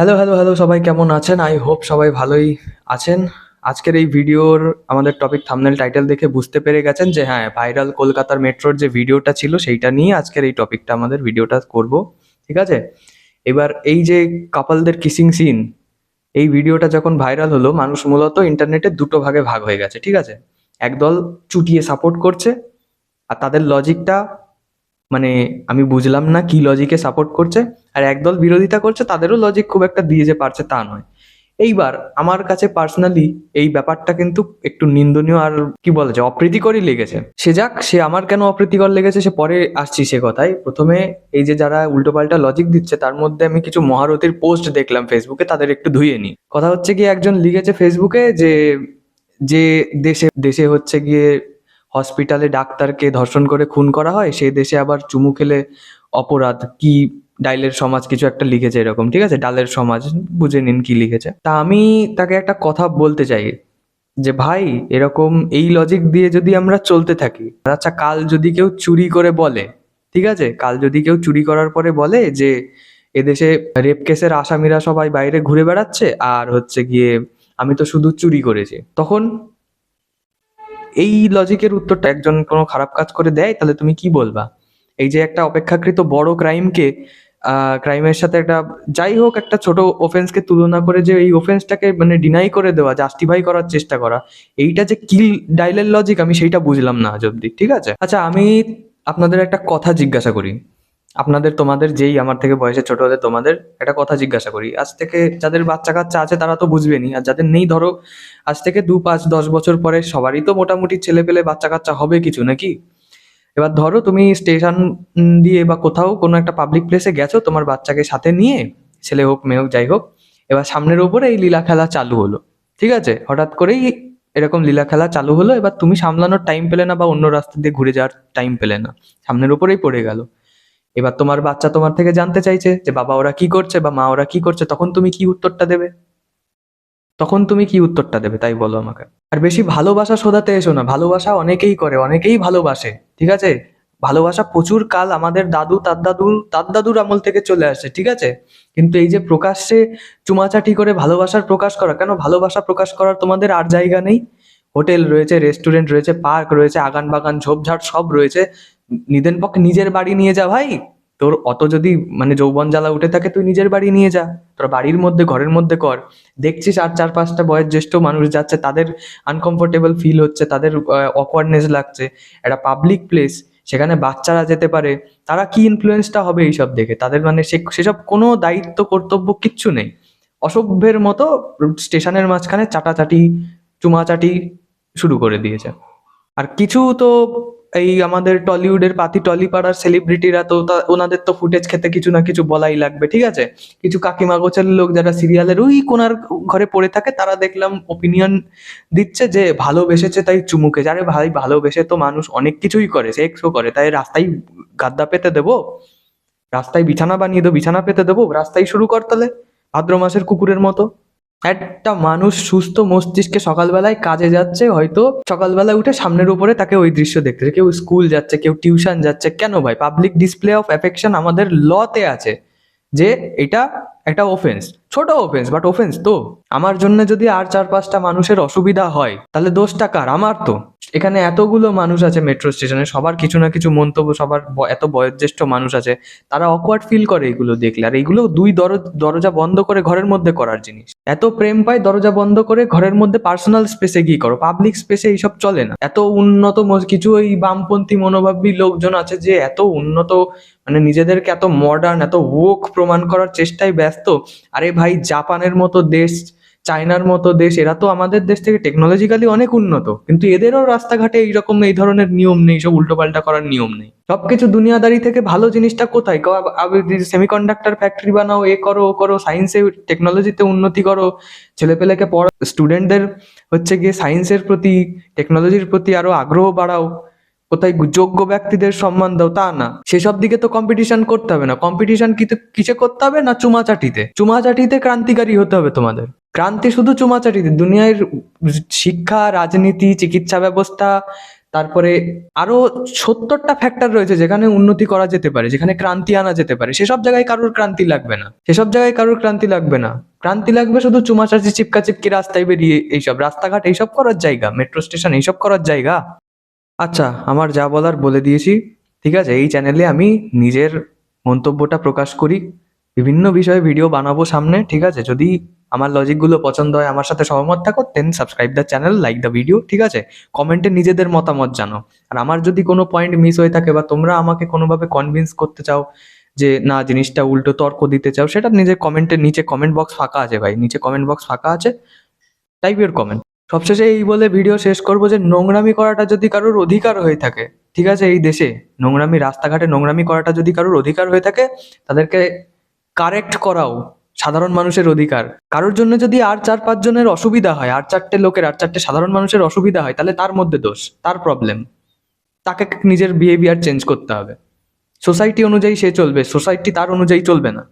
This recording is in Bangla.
হ্যালো হ্যালো হ্যালো সবাই কেমন আছেন? আই হোপ সবাই ভালোই আছেন। আজকের এই ভিডিওর আমাদের টপিক থামনেল টাইটেল দেখে বুঝতে পেরে গেছেন যে হ্যাঁ ভাইরাল কলকাতার মেট্রোর যে ভিডিওটা ছিল সেইটা নিয়ে আজকের এই টপিকটা আমাদের ভিডিওটা করব, ঠিক আছে? এবার এই যে কাপালদের কিসিং সিন এই ভিডিওটা যখন ভাইরাল হলো, মানুষ মূলত ইন্টারনেটে দুটো ভাগে ভাগ হয়ে গেছে, ঠিক আছে? একদল চুটিয়ে সাপোর্ট করছে, আর তাদের লজিকটা মানে আমি বুঝলাম না কি লজিকে সাপোর্ট করছে। আর একদল বিরোধিতা করছে, তাদেরও লজিক খুব একটা দিয়ে যে পারছে তা নয়। এইবার আমার কাছে পার্সোনালি এই ব্যাপারটা কিন্তু একটু নিন্দনীয় আর কি বলা যায় অপ্রীতিকরই লেগেছে। সে যাক, সে আমার কেন অপ্রীতিকর লেগেছে সে পরে আসছি সে কথায়। প্রথমে এই যে যারা উল্টোপাল্টা লজিক দিচ্ছে, তার মধ্যে আমি কিছু মহারথীর পোস্ট দেখলাম ফেসবুকে তাদের একটু ধুয়ে নিই। কথা হচ্ছে কি, একজন লিখেছে ফেসবুকে যে যে দেশে দেশে হচ্ছে গিয়ে হসপিটালে ডাক্তারকে ধর্ষণ করে খুন করা হয় সেই দেশে আবার চুমু খেলে অপরাধ। কি ডাইলের সমাজ কিছু একটা লিখেছে এরকম, ঠিক আছে? ডালের সমাজ, বুঝে নিন কি লিখেছে। তা আমি তাকে একটা কথা বলতে চাই, যে ভাই, এরকম এই লজিক দিয়ে যদি আমরা চলতে থাকি আচ্ছা কাল যদি কেউ চুরি করে বলে, ঠিক আছে? কাল যদি কেউ চুরি করার পরে বলে যে এদেশে রেপ কেসের আসামিরা সবাই বাইরে ঘুরে বেড়াচ্ছে, আর হচ্ছে গিয়ে আমি তো শুধু চুরি করেছি, তখন এই লজিকের উত্তরটা একজন কোনো খারাপ কাজ করে দেয়? তাহলে তুমি কি বলবা? এই যে একটা অপেক্ষাকৃত বড় ক্রাইমকে ক্রাইমের সাথে একটা যাই হোক একটা ছোট অফেন্সকে তুলনা করে যে এই অফেন্সটাকে মানে ডিনাই করে দেওয়া জাস্টিফাই করার চেষ্টা করা, এইটা যে কিল ডাইলের লজিক আমি সেইটা বুঝলাম না আজ অব্দি, ঠিক আছে? আচ্ছা আমি আপনাদের একটা কথা জিজ্ঞাসা করি। আপনাদের, তোমাদের যেই আমার থেকে বয়সে ছোট হতে তোমাদের একটা কথা জিজ্ঞাসা করি। আজ থেকে যাদের বাচ্চা কাচ্চা আছে তারা তো বুঝবেনি, আর যাদের নেই ধরো, আজ থেকে দু পাঁচ দশ বছর পরে সবারই তো মোটামুটি ছেলে পেলে বাচ্চা কাচ্চা হবে কিছু নাকি? এবার ধরো তুমি স্টেশন দিয়ে বা কোথাও কোনো একটা পাবলিক প্লেসে গেছো, তোমার বাচ্চাকে সাথে নিয়ে, ছেলে হোক, মেয়ে হোক, যাই হোক, এবার সামনের ওপরে এই লীলা খেলা চালু হলো। ঠিক আছে? হঠাৎ করেই এরকম লীলা খেলা চালু হলো, এবার তুমি সামলানোর টাইম পেলে না বা অন্য রাস্তা দিয়ে ঘুরে যাওয়ার টাইম পেলে না। সামনের উপরেই পড়ে গেল। এবার তোমার বাচ্চা তোমার থেকে জানতে চাইছে যে বাবা ওরা কি করছে বা মা ওরা কি করছে, তখন তুমি কি উত্তরটা দেবে? তখন তুমি কি উত্তরটা দেবে? তাই বলো আমাকে। আর বেশি ভালোবাসা শোধাতে এসো না। ভালোবাসা অনেকেই করে, অনেকেই ভালোবাসে, ঠিক আছে? ভালোবাসা প্রচুর কাল আমাদের দাদু তার দাদুর তার দাদুর আমল থেকে চলে আসে, ঠিক আছে? কিন্তু এই যে প্রকাশ্যে চুমাচাটি করে ভালোবাসার প্রকাশ করা, কেন ভালোবাসা প্রকাশ করার তোমাদের আর জায়গা নেই? হোটেল রয়েছে, রেস্টুরেন্ট রয়েছে, পার্ক রয়েছে আগান বাগান ঝোপঝাড় সব রয়েছে। নিদেন পক্ষে নিজের বাড়ি নিয়ে যা ভাই। তোর অত যদি মানে যৌবন জ্বালা উঠে থাকে, তুই নিজের বাড়ি নিয়ে যা। তোর বাড়ির মধ্যে, ঘরের মধ্যে কর। দেখছিস আর চার পাঁচটা বয়োজ্যেষ্ঠ মানুষ যাচ্ছে, তাদের আনকমফোর্টেবল ফিল হচ্ছে, তাদের অকওয়ার্ডনেস লাগছে। একটা পাবলিক প্লেস সেখানে বাচ্চারা যেতে পারে, তারা কি ইনফ্লুয়েন্সটা হবে এইসব দেখে? তাদের মানে সে, সেসব কোনো দায়িত্ব, কর্তব্য কিচ্ছু নেই। অসভ্যের মতো স্টেশনের মাঝখানে চাটাচাটি, চুমাচাটি শুরু করে দিয়েছে। আর কিছু তো এই আমাদের টলিউডের পাতি টলিপাড়ার সেলিব্রিটিরা তো ওনাদের তো ফুটেজ খেতে কিছু না কিছু বলাই লাগবে, ঠিক আছে? কিছু কাকিমা গোছের লোক যারা সিরিয়ালের ওই কোনার ঘরে পড়ে থাকে, তারা দেখলাম ওপিনিয়ন দিচ্ছে যে ভালোবেসেছে তাই চুমুকে। যারে ভাই, ভালোবেসে তো মানুষ অনেক কিছুই করে সেক্সও করে। তাই রাস্তায় গাদ্দা পেতে দেবো? রাস্তায় বিছানা বানিয়ে দেবো, বিছানা পেতে দেবো? রাস্তায় শুরু কর তাহলে, ভাদ্র মাসের কুকুরের মতো। একটা মানুষ সুস্থ মস্তিষ্কে সকালবেলায় কাজে যাচ্ছে, হয়তো সকালবেলায় উঠে সামনের উপরে তাকে ওই দৃশ্য দেখতেছে কেউ স্কুল যাচ্ছে, কেউ টিউশন যাচ্ছে, কেন ভাই? পাবলিক ডিসপ্লে অফ অ্যাফেকশন আমাদের লতে আছে যে এটা একটা অফেন্স ছোট অফেন্স বাট অফেন্স তো। আমার জন্য যদি আর চার পাঁচটা মানুষের অসুবিধা হয়, তাহলে দোষটা কার? আমার তো। এখানে এতগুলো মানুষ আছে মেট্রো স্টেশনে সবার কিছু না কিছু মন্তব্য, সবার এত বয়োজ্যেষ্ঠ মানুষ আছে, তারা অকওয়ার্ড ফিল করে এগুলো দেখলে। আর এগুলো দুই দর- দরজা বন্ধ করে ঘরের মধ্যে করার জিনিস। এত প্রেম পায় দরজা বন্ধ করে ঘরের মধ্যে পার্সোনাল স্পেসে গিয়ে করো। পাবলিক স্পেসে এইসব চলে না। এত উন্নত কিছু ওই বামপন্থী মনোভাবী লোকজন আছে যে এত উন্নত মানে নিজেদেরকে এত মডার্ন এত ওক প্রমাণ করার চেষ্টায় ব্যস্ত। আরে ভাই, জাপানের মতো দেশ চায়নার মতো দেশ, এরা তো আমাদের দেশ থেকে টেকনোলজিক্যালি অনেক উন্নত, কিন্তু এদেরও রাস্তাঘাটে এইরকম এই ধরনের নিয়ম নেই, সব উল্টোপাল্টা করার নিয়ম নেই। সবকিছু দুনিয়াদারি থেকে ভালো জিনিসটা কোথায়? সেমিকন্ডাক্টর ফ্যাক্টরি বানাও, এ করো, ও করো সায়েন্সে টেকনোলজিতে উন্নতি করো, ছেলেপেলেকে পড়া স্টুডেন্টদের হচ্ছে গিয়ে সায়েন্সের প্রতি টেকনোলজির প্রতি আরও আগ্রহ বাড়াও, কোথায় যোগ্য ব্যক্তিদের সম্মান দাও, তা না। সেসব দিকে তো কম্পিটিশন করতে হবে না। কম্পিটিশন কিসে করতে হবে না চুমাচাটিতে? চুমাচাটিতে ক্রান্তিকারী হতে হবে তোমাদের। ক্রান্তি শুধু চুমাচাটিতে, দুনিয়ার শিক্ষা, রাজনীতি, চিকিৎসা ব্যবস্থা, তারপরে আরও সত্তরটা ফ্যাক্টর রয়েছে যেখানে উন্নতি করা যেতে পারে, যেখানে ক্রান্তি আনা যেতে পারে। সেসব জায়গায় কারোর ক্রান্তি লাগবে না। সেসব জায়গায় কারোর ক্রান্তি লাগবে না। ক্রান্তি লাগবে শুধু চুমাচাচি চিপকা চিপকি রাস্তায় বেরিয়ে এইসব, রাস্তাঘাট এইসব করার জায়গা মেট্রো স্টেশন এইসব করার জায়গা। আচ্ছা আমার যা বলার বলে দিয়েছি, ঠিক আছে? এই চ্যানেলে আমি নিজের মন্তব্যটা প্রকাশ করি। বিভিন্ন বিষয়ে ভিডিও বানাবো সামনে, ঠিক আছে? যদি আমার লজিকগুলো পছন্দ হয়, আমার সাথে সহমত থাকো then subscribe the channel like the video ঠিক আছে? কমেন্টে নিজেদের মতামত জানো। আর আমার যদি কোনো পয়েন্ট মিস হয়ে থাকে বা তোমরা আমাকে কোনোভাবে কনভিন্স করতে চাও যে, না, জিনিসটা উল্টো তর্ক দিতে চাও, সেটা নিজের কমেন্টের নিচে কমেন্ট বক্স ফাঁকা আছে ভাই। নিচে কমেন্ট বক্স ফাঁকা আছে টাইপ ইউর কমেন্ট সবশেষে এই বলে ভিডিও শেষ করব যে, নোংরামি করাটা যদি কারোর অধিকার হয়ে থাকে, ঠিক আছে? এই দেশে নোংরামি, রাস্তাঘাটে নোংরামি করাটা যদি কারোর অধিকার হয়ে থাকে, তাদেরকে কারেক্ট করাও সাধারণ মানুষের অধিকার। কারোর জন্য যদি আর চার, পাঁচ জনের অসুবিধা হয়, আর চারটে লোকের, আর চারটে সাধারণ মানুষের অসুবিধা হয়, তাহলে তার মধ্যে দোষ, তার প্রবলেম তাকে নিজের বিহেভিয়ার চেঞ্জ করতে হবে। সোসাইটি অনুযায়ী সে চলবে সোসাইটি তার অনুযায়ী চলবে না।